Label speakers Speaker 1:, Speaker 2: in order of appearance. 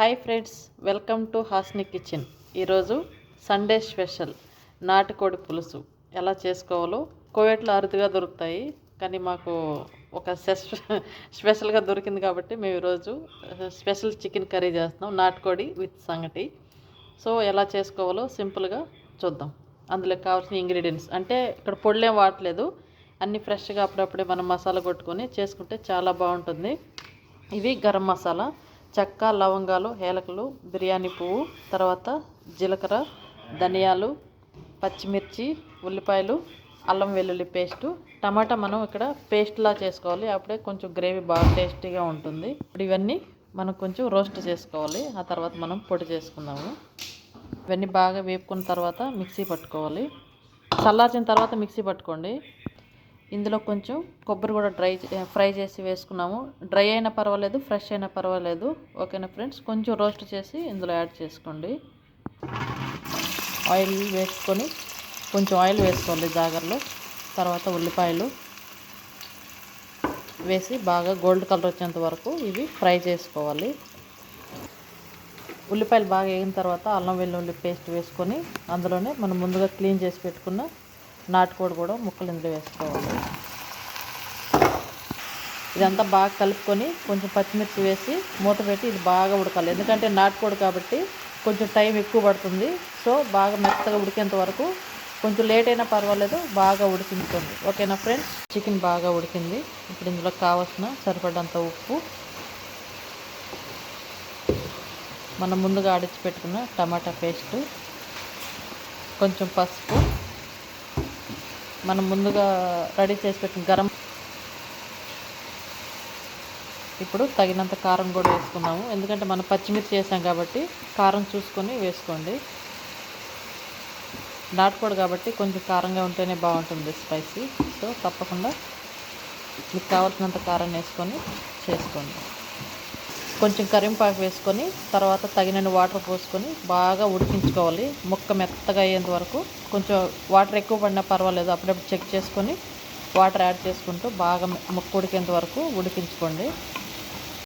Speaker 1: Hi friends welcome to Hasni kitchen. ఈరోజు Sunday special నాటుకోడి పులుసు. ఎలా చేసుకోవాలో కోవేట్లో అరుదుగా దొరుకుతాయి కానీ మాకు ఒక సెస్ స్పెషల్గా దొరికింది కాబట్టి మేము ఈరోజు స్పెషల్ చికెన్ కర్రీ చేస్తున్నాం నాటుకోడి విత్ సంగటి. సో ఎలా చేసుకోవాలో సింపుల్గా చూద్దాం. అందులో కావాల్సిన ఇంగ్రీడియంట్స్. అంటే ఇక్కడ పొడులేం వాడలేదు అన్నీ ఫ్రెష్గా అప్పుడప్పుడే మనం మసాలా కొట్టుకొని చేసుకుంటే చాలా బాగుంటుంది. ఇవి గరం మసాలా. చెక్క లవంగాలు ఏలకలు బిర్యానీ పువ్వు తర్వాత జీలకర్ర ధనియాలు పచ్చిమిర్చి ఉల్లిపాయలు అల్లం వెల్లుల్లి పేస్టు. టమాటా మనం ఇక్కడ పేస్ట్లా చేసుకోవాలి. అప్పుడే కొంచెం గ్రేవీ బాగా టేస్టీగా ఉంటుంది. ఇప్పుడు ఇవన్నీ మనం కొంచెం రోస్ట్ చేసుకోవాలి. ఆ తర్వాత మనం పొడి చేసుకుందాము. ఇవన్నీ బాగా వేపుకున్న తర్వాత మిక్సీ పట్టుకోవాలి. చల్లార్చిన తర్వాత మిక్సీ పట్టుకోండి. ఇందులో కొంచెం కొబ్బరి కూడా డ్రై చే- ఫ్రై చేసి వేసుకున్నాము. డ్రై అయినా పర్వాలేదు ఫ్రెష్ అయినా పర్వాలేదు. ఓకేనా ఫ్రెండ్స్? కొంచెం రోస్ట్ చేసి ఇందులో యాడ్ చేసుకోండి. ఆయిల్ వేసుకొని కొంచెం ఆయిల్ వేసుకోండి జాగర్లో. తర్వాత ఉల్లిపాయలు వేసి బాగా గోల్డ్ కలర్ వచ్చేంత వరకు ఇవి ఫ్రై చేసుకోవాలి. ఉల్లిపాయలు బాగా వేగిన తర్వాత అల్లం వెల్లుల్లి పేస్ట్ వేసుకొని అందులోనే మనం ముందుగా క్లీన్ చేసి పెట్టుకున్న నాటుకోడి కూడా ముక్కలు ఇందులో వేసుకోవాలి. ఇదంతా బాగా కలుపుకొని కొంచెం పచ్చిమిర్చి వేసి మూత పెట్టి ఇది బాగా ఉడకాలి. ఎందుకంటే నాటుకోడి కాబట్టి కొంచెం టైం ఎక్కువ పడుతుంది. సో బాగా మెత్తగా ఉడికేంత వరకు కొంచెం లేట్ అయినా పర్వాలేదు బాగా ఉడికించుకోండి. ఓకేనా ఫ్రెండ్స్? చికెన్ బాగా ఉడికింది. ఇప్పుడు ఇందులో కావాల్సిన సరిపడంత ఉప్పు మనం ముందుగా ఆడిచి పెట్టుకున్న టమాటా పేస్ట్ కొంచెం పసుపు మనం ముందుగా రెడీ చేసి పెట్టిన గరం ఇప్పుడు తగినంత కారం కూడా వేసుకున్నాము. ఎందుకంటే మనం పచ్చిమిర్చి వేసాం కాబట్టి కారం చూసుకొని వేసుకోండి. నాటుకోడు కాబట్టి కొంచెం కారంగా ఉంటేనే బాగుంటుంది స్పైసీ. సో తప్పకుండా మీకు కావాల్సినంత కారం వేసుకొని చేసుకోండి. కొంచెం కరింపాకు వేసుకొని తర్వాత తగినన్ని వాటర్ పోసుకొని బాగా ఉడికించుకోవాలి. ముక్క మెత్తగా అయ్యేంత వరకు. కొంచెం వాటర్ ఎక్కువ పడినా పర్వాలేదు. అప్పుడప్పుడు చెక్ చేసుకొని వాటర్ యాడ్ చేసుకుంటూ బాగా ముక్క ఉడికేంత వరకు ఉడికించుకోండి.